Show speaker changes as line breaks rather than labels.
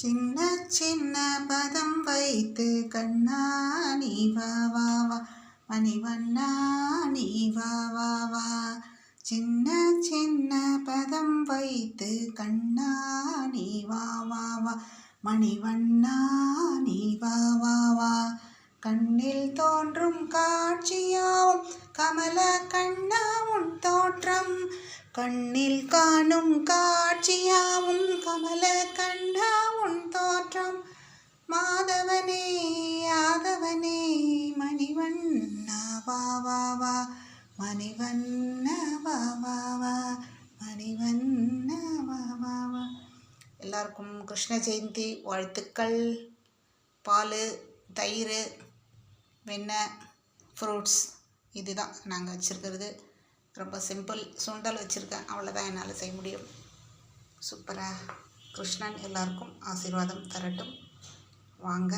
சின்ன சின்ன பதம் வைத்து கண்ணா நீ வா வா வா. மணிவண்ணா நீ வா வா வா. சின்ன சின்ன பதம் வைத்து கண்ணா நீ வா வா வா. மணிவண்ணா நீ வா வா வா. கண்ணில் தோன்றும் காட்சியாவும் கமல கண்ணா உன் தோற்றம். கண்ணில் காணும் காட்சியாவும் கமல கண்ணா மாதவனே யாதவனே மணிவண்ணா வா வா வா. மணிவண்ணா வா வா வா. மணிவண்ணா வா வா வா. எல்லாருக்கும் கிருஷ்ண ஜெயந்தி வாழ்த்துக்கள். பால் தயிர் வெண்ணெய் ஃப்ரூட்ஸ் இதுதான் நாங்கள் வச்சுருக்கிறது. ரொம்ப சிம்பிள் சுண்டல் வச்சுருக்கேன். அவ்வளோதான் என்னால் செய்ய முடியும். சூப்பராக கிருஷ்ணன் எல்லாருக்கும் ஆசீர்வாதம் தரட்டும். வாங்க.